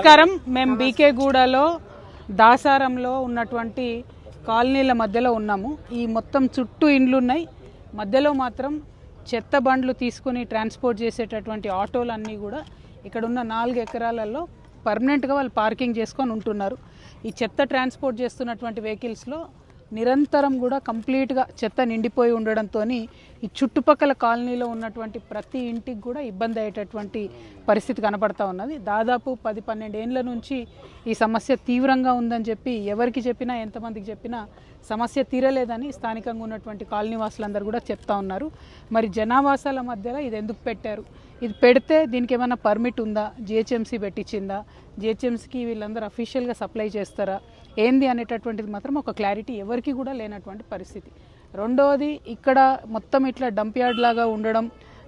నమస్కారం. మేము బీకేగూడలో దాసారంలో ఉన్నటువంటి కాలనీల మధ్యలో ఉన్నాము. ఈ మొత్తం చుట్టూ ఇండ్లు ఉన్నాయి మధ్యలో మాత్రం చెత్త బండ్లు తీసుకుని ట్రాన్స్పోర్ట్ చేసేటటువంటి ఆటోలు అన్నీ కూడా ఇక్కడ ఉన్న నాలుగు ఎకరాలలో పర్మనెంట్గా వాళ్ళు పార్కింగ్ చేసుకొని ఉంటున్నారు. ఈ చెత్త ట్రాన్స్పోర్ట్ చేస్తున్నటువంటి వెహికల్స్లో నిరంతరం కూడా కంప్లీట్గా చెత్త నిండిపోయి ఉండడంతో ఈ చుట్టుపక్కల కాలనీలో ఉన్నటువంటి ప్రతి ఇంటికి కూడా ఇబ్బంది అయ్యేటటువంటి పరిస్థితి కనపడతా ఉన్నది. దాదాపు పది పన్నెండు నుంచి ఈ సమస్య తీవ్రంగా ఉందని చెప్పి ఎవరికి చెప్పినా ఎంతమందికి చెప్పినా సమస్య తీరలేదని స్థానికంగా ఉన్నటువంటి కాలనీవాసులందరూ కూడా చెప్తా ఉన్నారు. మరి జనావాసాల మధ్యలో ఇది ఎందుకు పెట్టారు? ఇది పెడితే దీనికి ఏమైనా పర్మిట్ ఉందా? జిహెచ్ఎంసీ పెట్టించిందా? జిహెచ్ఎంసీకి వీళ్ళందరూ అఫీషియల్గా సప్లై చేస్తారా? ఏంది అనేటటువంటిది మాత్రం ఒక క్లారిటీ ఎవరికి కూడా లేనటువంటి పరిస్థితి. రెండవది ఇక్కడ మొత్తం ఇట్లా డంప్ యార్డ్ లాగా ఉండడం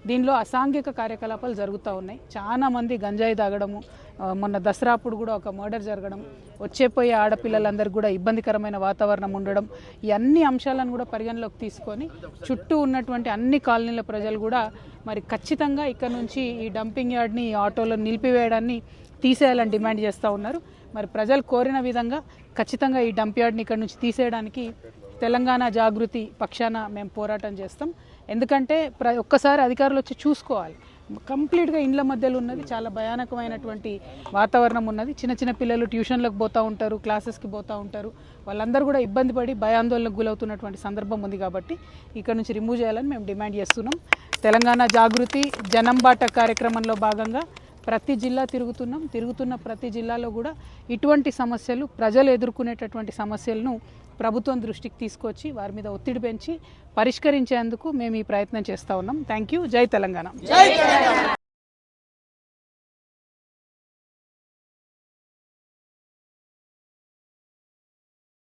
దీనిలో అసాంఘిక కార్యకలాపాలు జరుగుతూ ఉన్నాయి. చాలా మంది గంజాయి తాగడము మొన్న దసరా అప్పుడు కూడా ఒక మర్డర్ జరగడం వచ్చేపోయే ఆడపిల్లలందరికీ కూడా ఇబ్బందికరమైన వాతావరణం ఉండడం ఈ అన్ని అంశాలను కూడా పరిగణలోకి తీసుకొని చుట్టూ ఉన్నటువంటి అన్ని కాలనీల ప్రజలు కూడా మరి ఖచ్చితంగా ఇక్కడ నుంచి ఈ డంపింగ్ యార్డ్ని ఈ ఆటోలో నిలిపివేయడాన్ని తీసేయాలని డిమాండ్ చేస్తూ ఉన్నారు. మరి ప్రజలు కోరిన విధంగా ఖచ్చితంగా ఈ డంప్ యార్డ్ని ఇక్కడ నుంచి తీసేయడానికి తెలంగాణ జాగృతి పక్షాన మేము పోరాటం చేస్తాం. ఎందుకంటే ప్ర ఒక్కసారి అధికారులు వచ్చి చూసుకోవాలి. కంప్లీట్గా ఇండ్ల మధ్యలో ఉన్నది చాలా భయానకమైనటువంటి వాతావరణం ఉన్నది. చిన్న చిన్న పిల్లలు ట్యూషన్లకు పోతూ ఉంటారు క్లాసెస్కి పోతూ ఉంటారు. వాళ్ళందరూ కూడా ఇబ్బంది పడి భయాందోళనకు గురవుతున్నటువంటి సందర్భం ఉంది కాబట్టి ఇక్కడ నుంచి రిమూవ్ చేయాలని మేము డిమాండ్ చేస్తున్నాం. తెలంగాణ జాగృతి జనం బాట కార్యక్రమంలో భాగంగా ప్రతి జిల్లా తిరుగుతున్నాం. తిరుగుతున్న ప్రతి జిల్లాలో కూడా ఇటువంటి సమస్యలు ప్రజలు ఎదుర్కొనేటటువంటి సమస్యలను ప్రభుత్వం దృష్టికి తీసుకొచ్చి వారి మీద ఒత్తిడి పెంచి పరిష్కరించేందుకు మేము ఈ ప్రయత్నం చేస్తూ ఉన్నాం. థ్యాంక్ యూ జై తెలంగాణ.